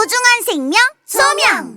소중한 생명 소명.